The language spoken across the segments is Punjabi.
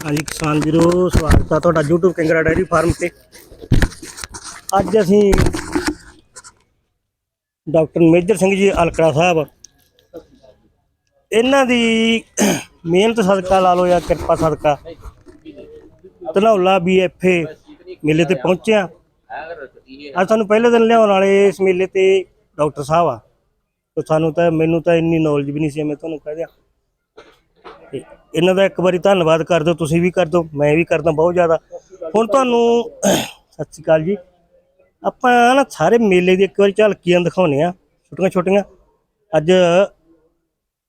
ਹਾਂਜੀ ਕਿਸਾਨ ਵੀਰੋ, ਸਵਾਗਤ ਆ ਤੁਹਾਡਾ YouTube ਕਿੰਗਰਾ ਡੈਰੀ ਫਾਰਮ ਤੇ। ਅੱਜ ਅਸੀਂ ਡਾਕਟਰ ਮੇਜਰ ਸਿੰਘ ਜੀ ਅਲਕੜਾ ਸਾਹਿਬ, ਇਹਨਾਂ ਦੀ ਮਿਹਨਤ ਸਦਕਾ ਲਾ ਲਓ ਜਾਂ ਕਿਰਪਾ ਸਦਕਾ, ਧਨੌਲਾ ਬੀਐਫਏ ਮੇਲੇ ਤੇ ਪਹੁੰਚਿਆ ਅੱਜ ਸਾਨੂੰ ਪਹਿਲੇ ਦਿਨ ਲਿਆਉਣ ਵਾਲੇ ਇਸ ਮੇਲੇ ਤੇ ਡਾਕਟਰ ਸਾਹਿਬ ਆ। ਤੇ ਸਾਨੂੰ ਤਾਂ, ਮੈਨੂੰ ਤਾਂ ਇੰਨੀ ਨੌਲੇਜ ਵੀ ਨਹੀਂ ਸੀ, ਮੈਂ ਤੁਹਾਨੂੰ ਕਹਿ ਦਿਆਂ। ਤੇ ਇਹਨਾਂ ਦਾ ਇੱਕ ਵਾਰੀ ਧੰਨਵਾਦ ਕਰ ਦਿਓ ਤੁਸੀਂ ਵੀ ਕਰ ਦਿਓ ਮੈਂ ਵੀ ਕਰਦਾ ਬਹੁਤ ਜ਼ਿਆਦਾ। ਹੁਣ ਤੁਹਾਨੂੰ ਸਤਿ ਸ਼੍ਰੀ ਅਕਾਲ ਜੀ। ਆਪਾਂ ਨਾ ਸਾਰੇ ਮੇਲੇ ਦੀ ਇੱਕ ਵਾਰੀ ਝਲਕੀਆਂ ਦਿਖਾਉਨੇ ਆ ਛੋਟੀਆਂ ਛੋਟੀਆਂ। ਅੱਜ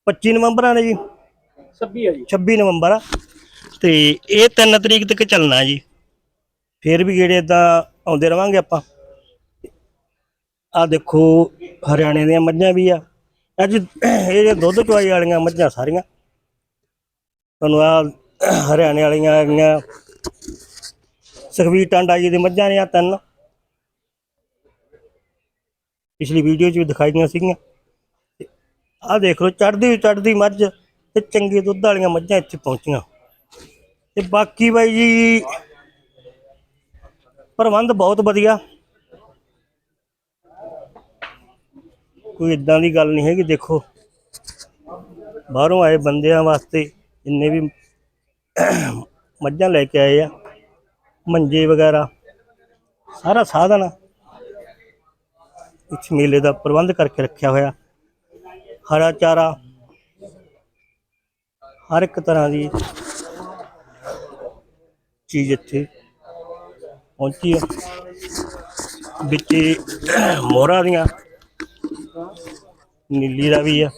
25 ਨਵੰਬਰ ਆ ਨੇ ਜੀ? 26 ਹੈ ਜੀ। 26 ਨਵੰਬਰ ਆ। ਤੇ ਇਹ 3 ਤਰੀਕ ਤੱਕ ਚੱਲਣਾ ਜੀ। ਫੇਰ ਵੀ ਜਿਹੜੇ ਇਦਾਂ ਆਉਂਦੇ ਰਵਾਂਗੇ ਆਪਾਂ। ਆ ਦੇਖੋ ਹਰਿਆਣੇ ਦੀਆਂ ਮੱਝਾਂ ਵੀ ਆ। ਅੱਜ ਇਹ ਦੁੱਧ ਚਵਾਈ ਵਾਲੀਆਂ ਮੱਝਾਂ ਸਾਰੀਆਂ। ਤੁਹਾਨੂੰ ਆ ਹਰਿਆਣੇ ਵਾਲੀਆਂ ਆ ਗਈਆਂ ਸੁਖਵੀਰ ਟਾਂਡਾ ਜੀ ਦੀ ਮੱਝਾਂ ਨੇ ਆ ਤਿੰਨ। ਪਿਛਲੀ ਵੀਡੀਓ 'ਚ ਵੀ ਦਿਖਾਈਆਂ ਸੀਗੀਆਂ। ਆ ਦੇਖ ਲਓ ਚੜਦੀ ਚੜਦੀ ਮੱਝ ਤੇ ਚੰਗੇ ਦੁੱਧ ਵਾਲੀਆਂ ਮੱਝਾਂ ਇੱਥੇ ਪਹੁੰਚੀਆਂ। ਤੇ ਬਾਕੀ ਬਾਈ ਜੀ, ਪ੍ਰਬੰਧ ਬਹੁਤ ਵਧੀਆ। ਕੋਈ ਇਦਾਂ ਦੀ ਗੱਲ ਨਹੀਂ ਹੈਗੀ, ਦੇਖੋ। ਬਾਹਰੋਂ ਆਏ ਬੰਦਿਆਂ ਵਾਸਤੇ ਜਿੰਨੇ ਵੀ ਮੱਝਾਂ ਲੈ ਕੇ ਆਏ ਆ, ਮੰਜੇ ਵਗੈਰਾ, ਸਾਰਾ ਸਾਧਨ ਇਸ ਮੇਲੇ ਦਾ ਪ੍ਰਬੰਧ ਕਰਕੇ ਰੱਖਿਆ ਹੋਇਆ। ਹਰਾ ਚਾਰਾ, ਹਰ ਇੱਕ ਤਰ੍ਹਾਂ ਦੀ ਚੀਜ਼ ਇੱਥੇ ਪਹੁੰਚੀ ਹੈ ਵਿੱਚ ਮੋਹਰਾਂ ਦੀਆਂ, ਨੀਲੀ ਦਾ ਵੀ ਆ।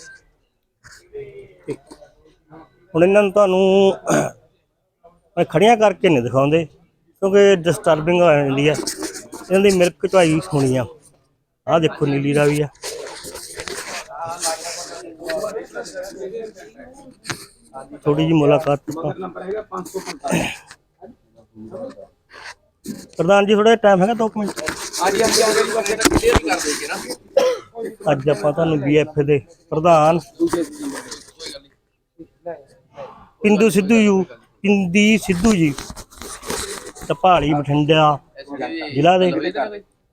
ਹੁਣ ਇਹਨਾਂ ਨੂੰ ਤੁਹਾਨੂੰ ਖੜੀਆਂ ਕਰਕੇ ਨਹੀਂ ਦਿਖਾਉਂਦੇ, ਕਿਉਂਕਿ ਡਿਸਟਰਬਿੰਗ ਹੋ ਜਾਂਦੀ ਆ। ਇਹਨਾਂ ਦੀ ਮਿਲਕ ਚਵਾਈ ਹੋਣੀ ਆ। ਆਹ ਦੇਖੋ ਨੀਲੀ ਦਾ ਵੀ ਆ। ਥੋੜੀ ਜੀ ਮੁਲਾਕਾਤ ਆਪਾਂ। ਨੰਬਰ ਹੈਗਾ 545 ਪ੍ਰਧਾਨ ਜੀ ਥੋੜਾ ਟਾਈਮ ਹੈਗਾ 2 ਮਿੰਟ। ਅੱਜ ਆਪਾਂ ਤੁਹਾਨੂੰ ਬੀਐਫ ਦੇ ਪ੍ਰਧਾਨ ਪਿੰਦੂ ਸਿੱਧੂ ਜੀ ਪਿੰਦੀ ਸਿੱਧੂ ਜੀ। ਟਪਾਲੀ ਬਠਿੰਡਾ ਜ਼ਿਲ੍ਹਾ ਦੇ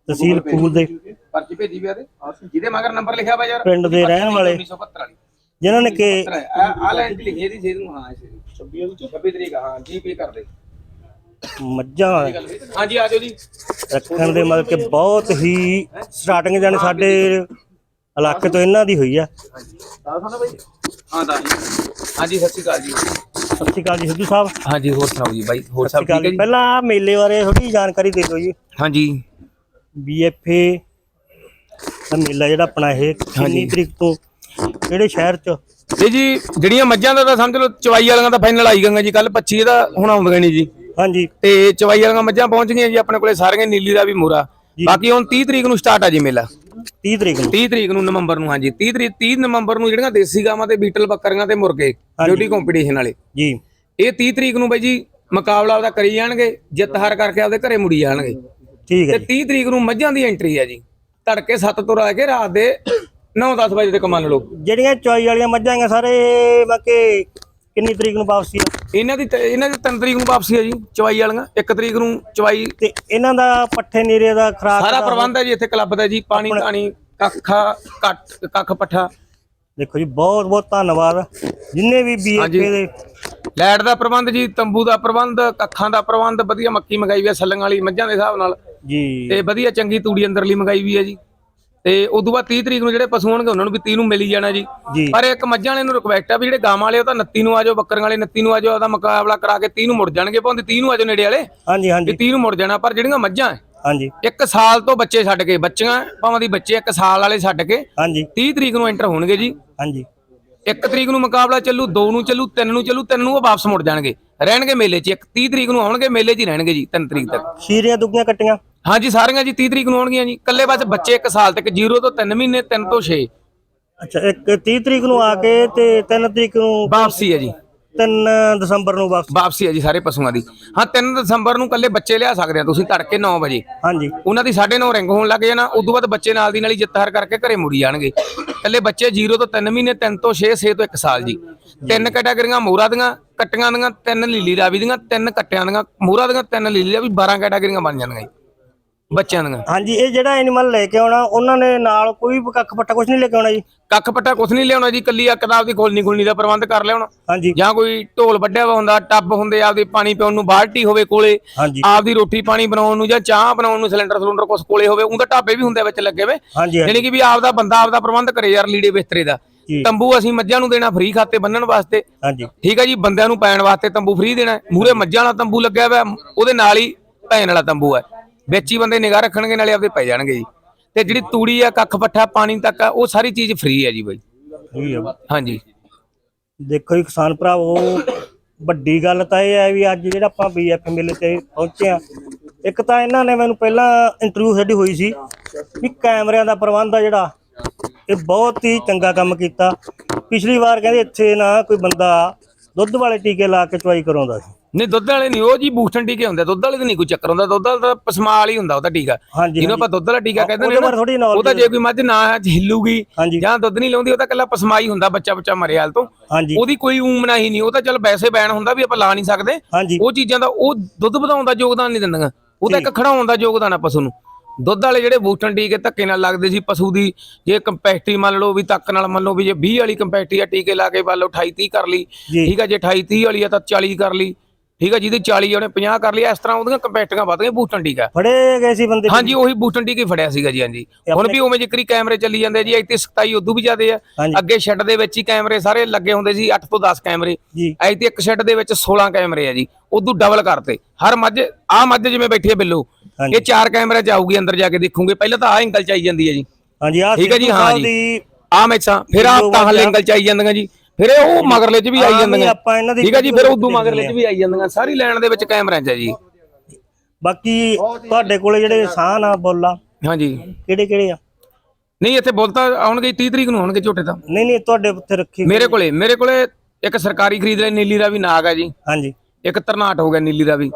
ਤਹਿਸੀਲ ਫੂਲ ਦੇ। ਪਰਚੀ ਭੇਜੀ ਵੀ ਆਦੇ ਜਿਹਦੇ ਮਗਰ ਨੰਬਰ ਲਿਖਿਆ ਵਾ ਯਾਰ। ਪਿੰਡ ਦੇ ਰਹਿਣ ਵਾਲੇ। 1975 ਵਾਲੀ ਜਿਨ੍ਹਾਂ ਨੇ ਕਿ ਆ ਲਾਈਨ ਤੇ ਲਿਖੀ ਇਹਦੀ ਸੇਧ ਨੂੰ ਹਾਂ ਇਸੇ 26 26 ਤਰੀਕ ਹਾਂ ਜੀ ਪੇ ਕਰ ਦੇ। ਮੱਝਾਂ ਹਾਂਜੀ ਆ ਜਾਓ ਜੀ। ਰੱਖਣ ਦੇ ਮਤਲਬ ਕਿ ਬਹੁਤ ਹੀ ਸਟਾਰਟਿੰਗ ਜਾਨੇ ਸਾਡੇ ਇਲਾਕੇ ਤੋਂ ਇਹਨਾਂ ਦੀ ਹੋਈ ਆ। ਹਾਂ ਦਾ ਹਾਂਜੀ ਸਤਿ ਸ਼੍ਰੀ ਅਕਾਲ ਜੀ। ਸਤਿ ਸ਼੍ਰੀ ਅਕਾਲ ਜੀ ਸਿੱਧੂ ਸਾਹਿਬ। ਸਤਿ ਹਾਂਜੀ ਹੋਰ ਸੁਣਾਓ ਜੀ ਬਾਈ? ਹੋਰ ਸ਼੍ਰੀ ਅਕਾਲ ਜੀ। ਪਹਿਲਾਂ ਆਹ ਮੇਲੇ ਬਾਰੇ ਥੋੜੀ ਜਾਣਕਾਰੀ ਦੇ ਦਿਓ ਜੀ। ਹਾਂਜੀ। ਬੀਐਫਏ ਦਾ ਮੇਲਾ ਜਿਹੜਾ ਆਪਣਾ ਇਹ ਕਿੰਨੀ ਤਰੀਕ ਤੋਂ ਕਿਹੜੇ ਸ਼ਹਿਰ ਚ? ਇਹ ਜੀ ਜਿਹੜੀਆਂ ਮੱਝਾਂ ਦਾ ਤਾਂ ਸਮਝ ਲਓ ਚਵਾਈ ਵਾਲੀਆਂ ਦਾ ਫਾਈਨਲ ਆਈ ਗਈਆਂ ਜੀ ਕੱਲ 25 ਇਹਦਾ ਹੁਣ ਆਉਂਦੀਆਂ ਨਹੀਂ ਜੀ। ਹਾਂਜੀ। ਤੇ ਚਵਾਈ ਵਾਲੀਆਂ ਮੱਝਾਂ ਪਹੁੰਚ ਗਈਆਂ ਜੀ ਆਪਣੇ ਕੋਲੇ ਸਾਰੀਆਂ ਨੀਲੀ ਦਾ ਵੀ ਮੂਰਾ ਬਾਕੀ ਹੁਣ 30 ਤਰੀਕ ਨੂੰ ਸਟਾਰਟ ਆ ਜੀ ਮੇਲਾ। 30 ਤਰੀਕ ਨੂੰ। 30 ਤਰੀਕ ਨੂੰ ਨਵੰਬਰ ਨੂੰ ਹਾਂਜੀ। 30 ਤਰੀਕ 30 ਨਵੰਬਰ ਨੂੰ ਜਿਹੜੀਆਂ ਦੇਸੀ ਗਾਵਾਂ ਤੇ ਬੀਟਲ ਬੱਕਰੀਆਂ ਤੇ ਮੁਰਗੇ ਬਿਊਟੀ ਕੰਪੀਟੀਸ਼ਨ ਵਾਲੇ। ਜੀ। ਇਹ 30 ਤਰੀਕ ਨੂੰ ਬਾਈ ਜੀ ਮੁਕਾਬਲਾ ਉਹਦਾ ਕਰੀ ਜਾਣਗੇ ਜਿੱਤ ਹਾਰ ਕਰਕੇ ਆਪਦੇ ਘਰੇ ਮੁੜੀ ਜਾਣਗੇ। ਠੀਕ ਹੈ ਤੇ ਜੀ। 30 ਤਰੀਕ ਨੂੰ ਮੱਝਾਂ ਦੀ ਐਂਟਰੀ ਹੈ ਜੀ। ਤੜਕੇ 7 ਤੋਂ ਲੈ ਕੇ ਰਾਤ ਦੇ 9-10 ਵਜੇ ਤੱਕ ਮੰਨ ਲਓ। ਜਿਹੜੀਆਂ ਚੌਈ ਵਾਲੀਆਂ ਮੱਝਾਂ ਹੈਗੀਆਂ ਸਾਰੇ ਬਾਕੀ ਕਿੰਨੀ ਤਰੀਕ ਨੂੰ ਵਾਪਸੀ ਆ? ਇਹਨਾਂ ਦੀ ਤ- ਇਹਨਾਂ ਦੀ 3 ਤਰੀਕ ਨੂੰ ਵਾਪਸੀ ਹੈ ਜੀ ਚਵਾਈ ਵਾਲੀਆਂ। 1 ਤਰੀਕ ਨੂੰ ਚਵਾਈ। ਤੇ ਇਹਨਾਂ ਦਾ ਪੱਠੇ ਨੀਰੇ ਦਾ ਖਰਾਕ ਸਾਰਾ ਦਾ- ਪ੍ਰਬੰਧ ਹੈ ਜੀ ਇੱਥੇ ਕਲੱਬ ਦਾ ਜੀ ਪਾਣੀ ਧਾਣੀ ਕੱਖਾ ਕੱਟ ਕੱਖ ਪੱਠਾ। ਦੇਖੋ ਜੀ ਬਹੁਤ ਬਹੁਤ ਧੰਨਵਾਦ। ਜਿੰਨੇ ਵੀ ਬੀਐਫਏ ਦੇ ਲਾਈਟ ਦਾ ਪ੍ਰਬੰਧ ਜੀ ਤੰਬੂ ਦਾ ਪ੍ਰਬੰਧ ਕੱਖਾਂ ਦਾ ਪ੍ਰਬੰਧ ਵਧੀਆ ਮੱਕੀ ਮੰਗਾਈ ਵੀ ਹੈ ਸੱਲਣ ਵਾਲੀ ਮੱਝਾਂ ਦੇ ਹਿਸਾਬ ਨਾਲ। ਜੀ। ਤੇ ਵਧੀਆ ਚੰਗੀ ਤੂੜੀ ਅੰਦਰਲੀ ਮੰਗਾਈ ਵੀ ਹੈ ਜੀ। ਤੇ ਉਦੋਂ ਬਾਅਦ 30 ਤਰੀਕ ਨੂੰ ਜਿਹੜੇ ਪਸ਼ੂ ਹੋਣਗੇ ਉਹਨਾਂ ਨੂੰ ਵੀ 30 ਨੂੰ ਮਿਲ ਜਾਣਾ ਜੀ। ਪਰ ਇੱਕ ਮੱਝਾਂ ਵਾਲੇ ਨੂੰ ਰਿਕਵੈਸਟ ਆ ਵੀ ਜਿਹੜੇ ਗਾਵਾਂ ਵਾਲੇ ਉਹ ਤਾਂ 29 ਨੂੰ ਆ ਜਾਓ ਬੱਕਰੀਆਂ ਵਾਲੇ 29 ਨੂੰ ਆ ਜਾਓ ਉਹਦਾ ਮੁਕਾਬਲਾ ਕਰਾ ਕੇ 30 ਨੂੰ ਮੁੜ ਜਾਣਗੇ। ਭਾਵੇਂ 30 ਨੂੰ ਆ ਜਾਓ ਨੇੜੇ ਵਾਲੇ ਹਾਂਜੀ ਹਾਂਜੀ। 30 ਨੂੰ ਮੁੜ ਜਾਣਾ ਪਰ ਜਿਹੜੀਆਂ ਮੱਝਾਂ ਹਾਂਜੀ। ਇੱਕ ਸਾਲ ਤੋਂ ਬੱਚੇ ਛੱਡ ਕੇ ਬੱਚੀਆਂ ਭਾਵੇਂ ਦੀ ਬੱਚੇ ਇੱਕ ਸਾਲ ਵਾਲੇ ਛੱਡ ਕੇ ਹਾਂਜੀ। 30 ਤਰੀਕ ਨੂੰ ਐਂਟਰ ਹੋਣਗੇ ਜੀ। ਹਾਂਜੀ। ਇੱਕ ਤਰੀਕ ਨੂੰ ਮੁਕਾਬਲਾ ਚੱਲੂ ਦੋ ਨੂੰ ਚੱਲੂ ਤਿੰਨ ਨੂੰ ਚੱਲੂ ਤਿੰਨ ਨੂੰ ਉਹ ਵਾਪਸ ਮੁੜ ਜਾਣਗੇ। ਰਹਿਣਗੇ ਮੇਲੇ 'ਚ ਇੱਕ 30 ਤਰੀਕ ਨੂੰ ਆਉਣਗੇ ਮੇਲੇ 'ਚ ਹੀ ਰਹਿਣਗੇ ਜੀ ਤਿੰਨ ਤਰੀਕ ਤੱਕ। ਸ਼ੀਰੀਆਂ ਦੁੱਗੀਆਂ ਕੱਟੀਆਂ? ਹਾਂਜੀ ਸਾਰੀਆਂ ਜੀ 30 ਤਰੀਕ ਨੂੰ ਆਉਣਗੀਆਂ ਜੀ। ਕੱਲੇ ਬਸ ਬੱਚੇ ਇੱਕ ਸਾਲ ਤੱਕ 0 ਤੋਂ 3 ਮਹੀਨੇ 3 ਤੋਂ 6 ਅੱਛਾ ਇੱਕ 30 ਤਰੀਕ ਨੂੰ ਆ ਕੇ ਤੇ 3 ਤਰੀਕ ਨੂੰ ਵਾਪਸੀ ਹੈ ਜੀ। 3 ਦਸੰਬਰ ਨੂੰ ਵਾਪਸ। ਵਾਪਸੀ ਹੈ ਜੀ ਸਾਰੇ ਪਸ਼ੂਆਂ ਦੀ। ਹਾਂ 3 ਦਸੰਬਰ ਨੂੰ ਕੱਲੇ ਬੱਚੇ ਲਿਆ ਸਕਦੇ ਆ ਤੁਸੀਂ ਤੜਕੇ 9 ਵਜੇ। ਹਾਂਜੀ। ਉਹਨਾਂ ਦੀ 9:30 ਰਿੰਗ ਹੋਣ ਲੱਗ ਜਾਣਾ ਉਦੋਂ ਬਾਅਦ ਬੱਚੇ ਨਾਲ ਦੀ ਨਾਲ ਹੀ ਜਿੱਤਹਾਰ ਕਰਕੇ ਘਰੇ ਮੁੜੀ ਜਾਣਗੇ। ਕੱਲੇ ਬੱਚੇ 0 ਤੋਂ 3 ਮਹੀਨੇ 3 ਤੋਂ 6 6 ਤੋਂ 1 ਸਾਲ ਜੀ। ਤਿੰਨ ਕੈਟਾਗਰੀਆਂ ਮੋਹਰਾ ਦੀਆਂ ਕੱਟੀਆਂ ਦੀਆਂ ਤਿੰਨ ਲੀਲੀ ਰਾਵੀ ਦੀਆਂ ਤਿੰਨ ਕੱਟਿਆਂ ਦੀਆਂ ਮੋਹਰਾ ਦੀਆਂ ਤਿੰਨ ਲੀਲੀ ਰਾਵੀ 12 ਕੈਟਾਗਰੀਆਂ ਬਣ ਜਾਂਦੀਆਂ ਜੀ। ਬੱਚਿਆਂ ਦੀਆਂ? ਹਾਂਜੀ ਇਹ ਜਿਹੜਾ ਐਨੀਮਲ ਲੈ ਕੇ ਆਉਣਾ ਉਹਨਾਂ ਨੇ ਨਾਲ ਕੋਈ ਵੀ ਕੱਖ ਪੱਟਾ ਕੁਝ ਨਹੀਂ ਲੈ ਕੇ ਆਉਣਾ ਜੀ। ਕੱਖ ਪੱਟਾ ਕੁਛ ਨਹੀਂ ਲਿਆਉਣਾ ਜੀ ਕੱਲੀ ਆ ਕਿਤਾਬ ਦੀ ਖੋਲਣੀ ਖੁਲਣੀ ਦਾ ਪ੍ਰਬੰਧ ਕਰ ਲਿਆਉਣਾ। ਹਾਂਜੀ। ਜਾਂ ਕੋਈ ਢੋਲ ਵੱਡਿਆ ਵਾ ਹੁੰਦਾ ਟੱਬ ਹੁੰਦੇ ਆਪਦੇ ਪਾਣੀ ਪਿਉਣ ਨੂੰ ਬਾਲਟੀ ਹੋਵੇ ਕੋਲੇ ਆਪਦੀ ਰੋਟੀ ਪਾਣੀ ਬਣਾਉਣ ਨੂੰ ਜਾਂ ਚਾਹ ਬਣਾਉਣ ਨੂੰ ਸਿਲੰਡਰ ਸਿਲੰਡਰ ਕੁਛ ਕੋਲੇ ਹੋਵੇ ਉਹਦਾ ਢਾਬੇ ਵੀ ਹੁੰਦੇ ਵਿੱਚ ਲੱਗੇ ਵੇ ਯਾਨੀ ਕਿ ਵੀ ਆਪਦਾ ਬੰਦਾ ਆਪਦਾ ਪ੍ਰਬੰਧ ਕਰੇ ਯਾਰ ਲੀੜੇ ਬਿਸਤਰੇ ਦਾ। ਤੰਬੂ ਅਸੀਂ ਮੱਝਾਂ ਨੂੰ ਦੇਣਾ ਫ੍ਰੀ ਖਾਤੇ ਬੰਨਣ ਵਾਸਤੇ। ਹਾਂਜੀ। ਠੀਕ ਹੈ ਜੀ ਬੰਦਿਆਂ ਨੂੰ ਪੈਣ ਵਾਸਤੇ ਤੰਬੂ ਫ੍ਰੀ ਦੇਣਾ। ਮੂਰੇ ਮੱਝਾਂ ਵਾਲਾ ਤੰਬੂ ਲੱਗਿਆ ਹੋਇਆ ਉਹਦੇ ਨਾਲ ਹੀ ਪੈਣ ਵਾਲਾ ਤੰਬੂ ਹੈ। ਵਿੱਚ ਹੀ ਬੰਦੇ ਨਿਗਾਹ ਰੱਖਣਗੇ ਨਾਲੇ ਆਪਦੇ ਪੈ ਜਾਣਗੇ ਜੀ। ਤੇ ਜਿਹੜੀ ਤੂੜੀ ਆ ਕੱਖ ਪੱਠਾ ਪਾਣੀ ਤੱਕ ਆ ਉਹ ਸਾਰੀ ਚੀਜ਼ ਫ੍ਰੀ ਹੈ ਜੀ ਬਾਈ। ਠੀਕ ਹੈ ਹਾਂਜੀ। ਦੇਖੋ ਜੀ ਕਿਸਾਨ ਭਰਾਵੋ ਵੱਡੀ ਗੱਲ ਤਾਂ ਇਹ ਹੈ ਵੀ ਅੱਜ ਜਿਹੜਾ ਆਪਾਂ ਬੀਐਫ ਮੇਲੇ ਤੇ ਪਹੁੰਚੇ ਆ ਇੱਕ ਤਾਂ ਇਹਨਾਂ ਨੇ ਮੈਨੂੰ ਪਹਿਲਾਂ ਇੰਟਰਵਿਊ ਸਾਡੀ ਹੋਈ ਸੀ ਵੀ ਕੈਮਰਿਆਂ ਦਾ ਪ੍ਰਬੰਧ ਆ ਜਿਹੜਾ ਇਹ ਬਹੁਤ ਹੀ ਚੰਗਾ ਕੰਮ ਕੀਤਾ। ਪਿਛਲੀ ਵਾਰ ਕਹਿੰਦੇ ਇੱਥੇ ਨਾ ਕੋਈ ਬੰਦਾ ਦੁੱਧ ਵਾਲੇ ਟੀਕੇ ਲਾ ਕੇ ਚਵਾਈ ਕਰਾਉਂਦਾ ਸੀ। ਨਹੀਂ ਦੁੱਧ ਵਾਲੇ ਨਹੀਂ ਉਹ ਜੀ ਬੂਸਟਨ ਟੀਕੇ ਹੁੰਦੇ ਦੁੱਧ ਵਾਲੇ ਤੇ ਨਹੀਂ ਕੋਈ ਚੱਕਰ ਹੁੰਦਾ ਦੁੱਧ ਵਾਲਾ ਤਾਂ ਪਸਮਾਲ ਹੀ ਹੁੰਦਾ ਉਹਦਾ ਟੀਕਾ। ਹਾਂਜੀ ਜਿਹਨੂੰ ਆਪਾਂ ਦੁੱਧ ਵਾਲਾ ਟੀਕਾ ਕਹਿੰਦੇ ਨੇ ਬਾਰੇ knowledge ਉਹ ਤਾਂ ਜੇ ਕੋਈ ਮੱਝ ਨਾ ਹਿੱਲੂਗੀ ਹਾਂਜੀ। ਜਾਂ ਦੁੱਧ ਨਹੀਂ ਲਾਉਂਦੀ ਉਹ ਤਾਂ ਕੱਲਾ ਪਸਮਾਈ ਹੁੰਦਾ ਬੱਚਾ ਬੱਚਾ ਮਰੇ ਹਾਲ ਤੋਂ। ਹਾਂਜੀ। ਉਹਦੀ ਕੋਈ ਊਮਨਾ ਹੀ ਨਹੀਂ ਉਹ ਤਾਂ ਚੱਲ ਵੈਸੇ ਬੈਨ ਹੁੰਦਾ ਵੀ ਆਪਾਂ ਲਾ ਨਹੀਂ ਸਕਦੇ। ਹਾਂਜੀ। ਉਹ ਚੀਜ਼ਾਂ ਦਾ ਉਹ ਦੁੱਧ ਵਧਾਉਣ ਦਾ ਯੋਗਦਾਨ ਨਹੀਂ ਦਿੰਦੀਆਂ। ਉਹ ਤਾਂ ਇੱਕ ਖੜਾਉਣ ਦਾ ਯੋਗਦਾਨ ਆ ਪਸ਼ੂ ਨੂੰ। ਦੁੱਧ ਵਾਲੇ ਜਿਹੜੇ ਬੂਸਟਨ ਟੀਕੇ ਧੱਕੇ ਨਾਲ ਲੱਗਦੇ ਸੀ ਪਸ਼ੂ ਦੀ ਜੇ ਕੰਪੈਕਟੀ ਮੰਨ ਲਓ ਵੀ ਤੱਕ ਨਾਲ ਮੰਨ ਲਓ ਵੀ ਜੇ 20 ਵਾਲੀ ਕੰਪੈਕਟੀ ਆ ਟੀਕੇ ਲਾ ਕੇ ਮੰਨ ਲਓ 28 30 ਕਰ ਲਈ। ਜੀ। ਠੀਕ ਆ ਜੇ 28 30 ਵਾਲੀ ਆ ਤਾਂ 40 ਕਰ ਲਈ। ਠੀਕ ਆ ਜਿਹਦੀ 40 ਉਹਨੇ 50 ਕਰ ਲਈ ਇਸ ਤਰ੍ਹਾਂ ਉਹਦੀਆਂ ਕੰਪੈਕਟੀਆਂ ਵਧ ਗਈਆਂ ਬੂਸਟਨ ਟੀਕਾ ਫੜੇ ਗਏ ਸੀ ਬੰਦੇ ਹਾਂਜੀ ਉਹੀ ਬੂਸਟਨ ਟੀਕੇ ਫੜਿਆ ਸੀਗਾ ਜੀ ਹਾਂਜੀ। ਹੁਣ ਵੀ ਉਵੇਂ ਜਿਕਰੀ ਕੈਮਰੇ ਚੱਲੀ ਜਾਂਦੇ ਜੀ ਇੱਥੇ 27 ਉਦੋਂ ਵੀ ਜ਼ਿਆਦੇ ਆ। ਅੱਗੇ ਸ਼ੈੱਡ ਦੇ ਵਿੱਚ ਹੀ ਕੈਮਰੇ ਸਾਰੇ ਲੱਗੇ ਹੁੰਦੇ ਸੀ 8 ਤੋਂ 10 ਕੈਮਰੇ। ਇੱਥੇ ਇੱਕ ਸ਼ੈੱਡ ਦੇ ਵਿੱਚ 16 ਕੈਮਰੇ ਆ ਜੀ ਉਦੋਂ ਡਬਲ ਕਰਤੇ। ਹਰ ਮੱਝ ਆ ਮੱਝ ਜਿਵੇਂ ਬੈਠੀ ਹੈ ਬਿੱਲੋ। ਇਹ ਚਾਰ ਕੈਮਰੇ ਚ ਆਊਗੀ ਅੰਦਰ ਜਾ ਕੇ ਦੇਖੋਗੇ। ਪਹਿਲਾਂ ਤਾਂ ਆ ਐਂਗਲ ਚ ਆਈ ਜਾਂਦੀ ਹੈ ਜੀ। ਹਾਂਜੀ ਆ ਠੀਕ ਹੈ ਜੀ, ਹਾਂ ਜੀ। ਆ ਮੈਚਾਂ ਫਿਰ ਆ ਤਾਂ ਐਂਗਲ ਚ ਆਈ ਜਾਂਦੀਆਂ ਜੀ। ਫਿਰ ਇਹ ਉਹ ਮਗਰਲੇ ਚ ਵੀ ਆਈ ਹੀ ਜਾਂਦੀਆਂ। ਆਪਾਂ ਇਹਨਾਂ ਦੀ ਠੀਕ ਹੈ ਜੀ ਫਿਰ ਉਦੋਂ ਮਗਰਲੇ ਚ ਵੀ ਆਈ ਜਾਂਦੀਆਂ ਸਾਰੀ ਲਾਈਨ ਦੇ ਵਿੱਚ ਕੈਮਰਿਆਂ ਚ ਆ ਜੀ। ਬਾਕੀ ਤੁਹਾਡੇ ਕੋਲੇ ਜਿਹੜੇ ਸਾਨ ਆ ਬੋਲਾ ਹਾਂਜੀ। ਕਿਹੜੇ ਕਿਹੜੇ ਆ? ਨਹੀਂ ਇੱਥੇ ਬੁੱਲ ਤਾਂ ਆਉਣਗੇ 30 ਤਰੀਕ ਨੂੰ ਆਉਣਗੇ ਝੋਟੇ ਤਾਂ। ਨਹੀਂ ਨਹੀਂ ਤੁਹਾਡੇ ਉੱਥੇ ਰੱਖੀ ਮੇਰੇ ਕੋਲੇ ਮੇਰੇ ਕੋਲੇ ਇੱਕ ਸਰਕਾਰੀ ਖਰੀਦ ਲਈ ਨੀਲੀ ਦਾ ਵੀ ਨਾਗ ਹੈ ਜੀ। ਹਾਂਜੀ। ਇੱਕ ਤਰਨਾਟ ਹੋ ਗਿਆ ਨੀਲੀ ਦਾ ਵੀ।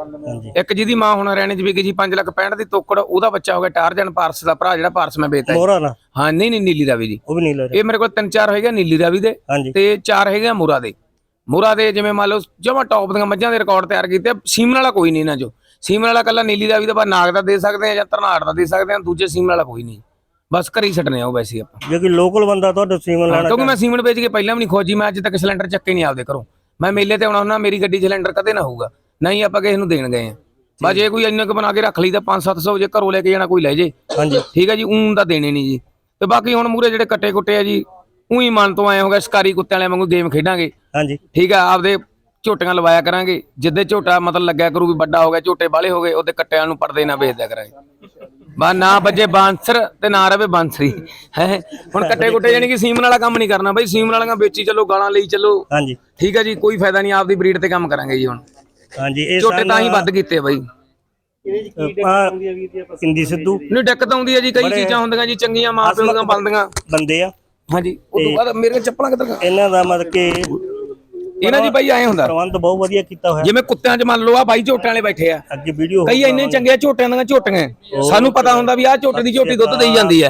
ਇੱਕ ਜਿਹਦੀ ਮਾਂ ਹੁਣ ਹਰਿਆਣੇ ਚ ਵਿਕੀ ਜੀ 5 ਲੱਖ 65 ਦੀ ਤੋਕੜ ਉਹਦਾ ਬੱਚਾ ਹੋ ਗਿਆ ਟਾਰਜਨ ਪਾਰਸ ਦਾ ਭਰਾ ਜਿਹੜਾ ਪਾਰਸ ਮੈਂ ਵੇਚਦਾ ਨਾ? ਹਾਂ ਨਹੀਂ ਨਹੀਂ ਨੀਲੀ ਦਾ ਵੀ ਜੀ। ਉਹ ਵੀ ਇਹ ਮੇਰੇ ਕੋਲ ਤਿੰਨ ਚਾਰ ਹੈਗੇ ਨੀਲੀ ਦੇ ਹਾਂਜੀ। ਤੇ ਚਾਰ ਹੈਗੇ ਮੁਰਾ ਦੇ। ਮੁਰਾ ਦੇ ਜਿਵੇਂ ਮੰਨ ਲਓ ਜਮਾ ਟੌਪ ਦੀਆਂ ਮੱਝਾਂ ਦੇ ਰਿਕਾਰਡ ਤਿਆਰ ਕੀਤੇ। ਸੀਮਨ ਵਾਲਾ ਕੋਈ ਨਹੀਂ ਇਹਨਾਂ ਚੋਂ। ਸੀਮਨ ਵਾਲਾ ਕੱਲਾ ਨੀਲੀ ਰਾਵੀ ਦਾ ਬਾ ਨਾਗ ਦਾ ਦੇ ਸਕਦੇ ਆ ਜਾਂ ਤਰਨਾੜ ਦਾ ਦੇ ਸਕਦੇ ਆ ਦੂਜੇ ਸੀਮਨ ਵਾਲਾ ਕੋਈ ਨਹੀਂ। ਬਸ ਘਰੀ ਛੱਡਨੇ ਆ ਉਹ ਵੈਸੇ ਆਪਾਂ। ਜੇ ਕੋਈ ਲੋਕਲ ਬੰਦਾ ਤੁਹਾਡੇ ਸੀਮਨ ਲੈਣਾ ਕਿਉਂਕਿ ਮੈਂ ਸੀਮਨ ਵੇਚ ਕੇ ਪਹਿਲਾਂ ਵੀ ਨਹੀਂ ਖੋਜੀ ਮੈਂ ਅੱਜ ਤੱਕ ਸਿਲੰਡਰ ਚੱਕੇ ਨਹੀਂ ਆਪਦੇ ਘਰੋਂ। ਮੈਂ ਮੇਲੇ ਤੇ ਆਉਣਾ ਹੁੰਦਾ ਮੇਰੀ ਗੱਡੀ ਸਿਲੰਡਰ ਕਦੇ ਨਾ ਹੋਊਗਾ। ਨਹੀਂ ਆਪਾਂ ਕਿਸੇ ਨੂੰ ਦੇਣ ਗਏ ਆ। ਬਸ ਜੇ ਕੋਈ ਇੰਨਾ ਕੁ ਬਣਾ ਕੇ ਰੱਖ ਲਈ ਤਾਂ 5-700 ਜੇ ਘਰੋਂ ਲੈ ਕੇ ਜਾਣਾ ਕੋਈ ਲੈ ਜੇ। ਹਾਂਜੀ। ਠੀਕ ਹੈ ਜੀ ਊਂ ਦਾ ਦੇਣੇ ਨਹੀਂ ਜੀ। ਤੇ ਬਾਕੀ ਹੁਣ ਮੂਰੇ ਜਿਹੜੇ ਕੱਟੇ ਕੁੱਟੇ ਆ ਜੀ ਉਹੀ ਮਨ ਤੋਂ ਆਏ ਹੋਗਾ ਸ਼ਿਕਾਰੀ ਕੁੱਤਿਆਂ ਵਾਲੇ ਵਾਂਗੂ ਗੇਮ ਖੇਡਾਂਗੇ। ਹਾਂਜੀ। ਠੀਕ ਆ ਆਪਦੇ ਝੋਟੀਆਂ ਲਵਾਇਆ ਕਰਾਂਗੇ। ਜਿੱਦੇ ਝੋਟਾ ਮਤਲਬ ਲੱਗਿਆ ਕਰੂ ਵੀ ਵੱਡਾ ਹੋ ਗਿਆ ਝੋਟੇ ਬਾਲੇ ਹੋ ਗਏ ਉਹਦੇ ਕੱਟਿਆਂ ਨੂੰ ਪਰਦੇ ਨਾ ਵੇਚ ਦਿਆ ਕਰਾਂਗੇ। ਬਾ ਨਾ ਵੱਜੇ ਬਾਂਸਰ ਤੇ ਨਾ ਰਵੇ ਬਾਂਸਰੀ। ਹੈ ਹੁਣ ਕੱਟੇ ਕੁੱਟੇ ਜਾਨੀ ਕਿ ਸੀਮਨ ਵਾਲਾ ਕੰਮ ਨਹੀਂ ਕਰਨਾ ਬਈ। ਸੀਮਨ ਵਾਲੀਆਂ ਵੇਚੀ ਚੱਲੋ ਗਾਲਾਂ ਲਈ ਚੱਲੋ। ਹਾਂਜੀ। ਠੀਕ ਹੈ ਜੀ ਕੋਈ ਫਾਇਦਾ ਨਹੀਂ ਆਪਦੀ ਬਰੀਡ ਤੇ ਕੰਮ ਕਰਾਂਗੇ ਜੀ ਹੁਣ। ਹਾਂਜੀ ਇਹ ਝੋਟੇ ਤਾਂ ਹੀ ਵੱਧ ਕੀਤੇ ਆ ਬਾਈ। ਆਪਾਂ ਸਿੰਧੀ ਸਿੱਧੂ? ਨਹੀਂ। ਦਿੱਕਤ ਆਉਂਦੀ ਹੈ ਜੀ ਕਈ ਚੀਜ਼ਾਂ ਹੁੰਦੀਆਂ ਜੀ ਚੰਗੀਆਂ ਮਾਂ ਪਿਓ ਦੀਆਂ ਬਣਦੀਆਂ। ਬੰਦੇ ਆ। ਹਾਂਜੀ ਉਸ ਤੋਂ ਬਾਅਦ ਮੇਰੇ ਚੱਪਲਾਂ ਕਿੱਧਰ? ਇਹਨਾਂ ਦਾ ਮਤਲਬ ਕਿ ਇਹਨਾਂ ਦੀ ਬਾਈ ਐ ਹੁੰਦਾ। ਪ੍ਰਬੰਧ ਬਹੁਤ ਵਧੀਆ ਕੀਤਾ ਹੋਇਆ। ਜਿਵੇਂ ਕੁੱਤਿਆਂ 'ਚ ਮੰਨ ਲਓ ਆ ਬਾਈ ਝੋਟਿਆਂ ਵਾਲੇ ਬੈਠੇ ਆ। ਅੱਗੇ ਵੀਡੀਓ ਕਈ ਇੰਨੇ ਚੰਗੇ ਝੋਟਿਆਂ ਦੀਆਂ ਝੋਟੀਆਂ। ਸਾਨੂੰ ਪਤਾ ਹੁੰਦਾ ਵੀ ਆਹ ਝੋਟੇ ਦੀ ਝੋਟੀ ਦੁੱਧ ਦੇਈ ਜਾਂਦੀ ਹੈ।